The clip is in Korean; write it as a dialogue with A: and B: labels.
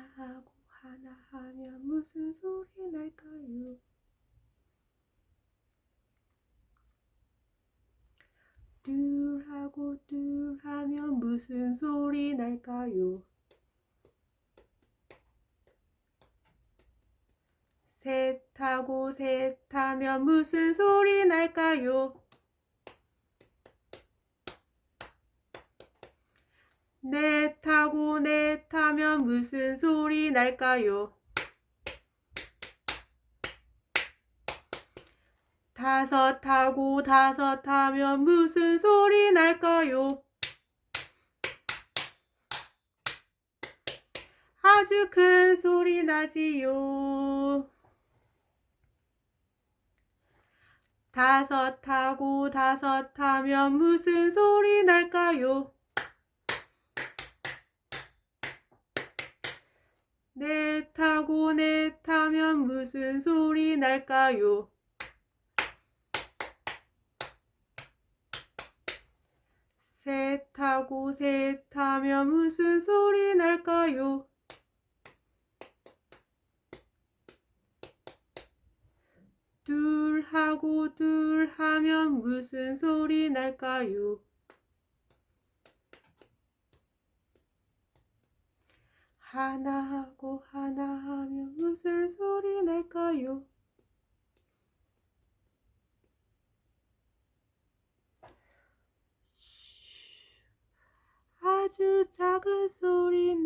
A: 하나 하고 하나 하면 무슨 소리 날까요? 둘 하고 둘 하면 무슨 소리 날까요? 셋 하고 셋 하면 무슨 소리 날까요? 넷 넷 하면 무슨 소리 날까요? 다섯 하고 다섯 하면 무슨 소리 날까요? 아주 큰 소리 나지요. 다섯 하고 다섯 하면 무슨 소리 날까요? 넷 하고 넷 하면 무슨 소리 날까요? 셋 하고 셋 하면 무슨 소리 날까요? 둘 하고 둘 하면 무슨 소리 날까요? 하나 하고 하나 하면 무슨 소리 날까요? 아주 작은 소리